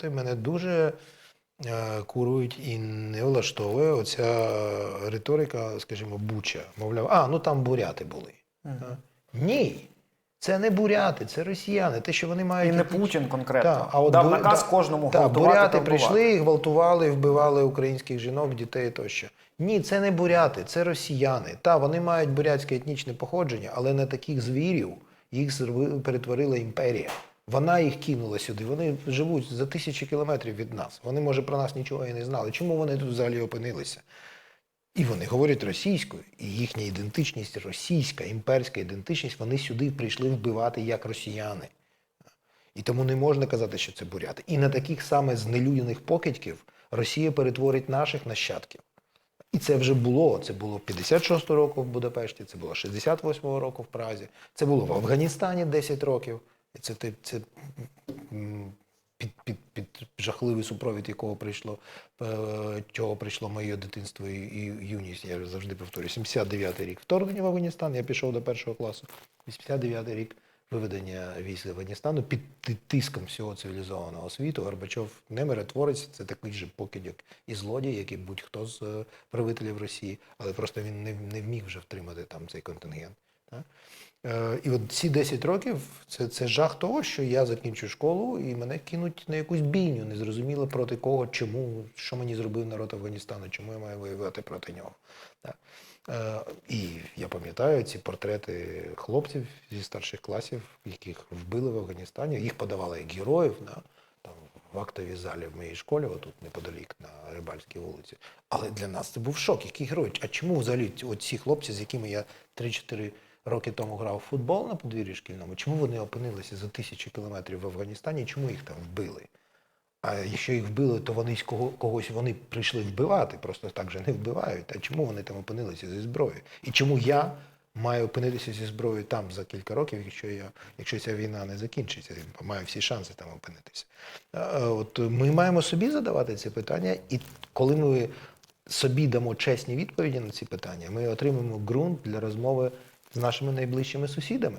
висловити. Мене дуже е, курують і не влаштовує оця риторика, скажімо, буча. Мовляв, а, ну там буряти були. Та? Ні. Це не буряти, це росіяни. Те, що вони І не Путін конкретно. Так, а от Дав бу- наказ кожному та, гвалтувати буряти та прийшли, гвалтували, вбивали українських жінок, дітей тощо. Ні, це не буряти, це росіяни. Та вони мають бурятське етнічне походження, але на таких звірів їх перетворила імперія. Вона їх кинула сюди. Вони живуть за тисячі кілометрів від нас. Вони, може, про нас нічого і не знали. Чому вони тут взагалі опинилися? І вони говорять російською, і їхня ідентичність російська, імперська ідентичність, вони сюди прийшли вбивати як росіяни. І тому не можна казати, що це буряти. І на таких саме знелюдених покидьків Росія перетворить наших нащадків. І це вже було. Це було 56-го року в Будапешті, це було 68-го року в Празі, це було в Афганістані 10 років. Це, це, це під, під, під жахливий супровід, якого прийшло, е, чого прийшло моє дитинство і, і юність. Я завжди повторюю. 79-й рік вторгнення в Афганістан, я пішов до першого класу. 89-й рік виведення військ з Афганістану під тиском всього цивілізованого світу. Горбачов не миротворець, це такий же покидьок і злодій, як і будь-хто з е, правителів Росії, але просто він не, не вміг вже втримати там цей контингент. Е, І от ці 10 років це, це жах того, що я закінчу школу і мене кинуть на якусь бійню, незрозуміло проти кого, чому, що мені зробив народ Афганістану, чому я маю воювати проти нього. Так. Е, І я пам'ятаю ці портрети хлопців зі старших класів, яких вбили в Афганістані. Їх подавали як героїв на там, в актовій залі в моїй школі, отут неподалік на Рибальській вулиці. Але для нас це був шок. Який герой? А чому взагалі ці хлопці, з якими я 3-4 роки тому грав в футбол на подвір'ї шкільному, чому вони опинилися за тисячі кілометрів в Афганістані? Чому їх там вбили? А якщо їх вбили, то вони з кого, когось вони прийшли вбивати, просто так же не вбивають. А чому вони там опинилися зі зброєю? І чому я маю опинитися зі зброєю там за кілька років, якщо я, якщо ця війна не закінчиться, я маю всі шанси там опинитися. От ми маємо собі задавати ці питання, і коли ми собі дамо чесні відповіді на ці питання, ми отримаємо ґрунт для розмови з нашими найближчими сусідами.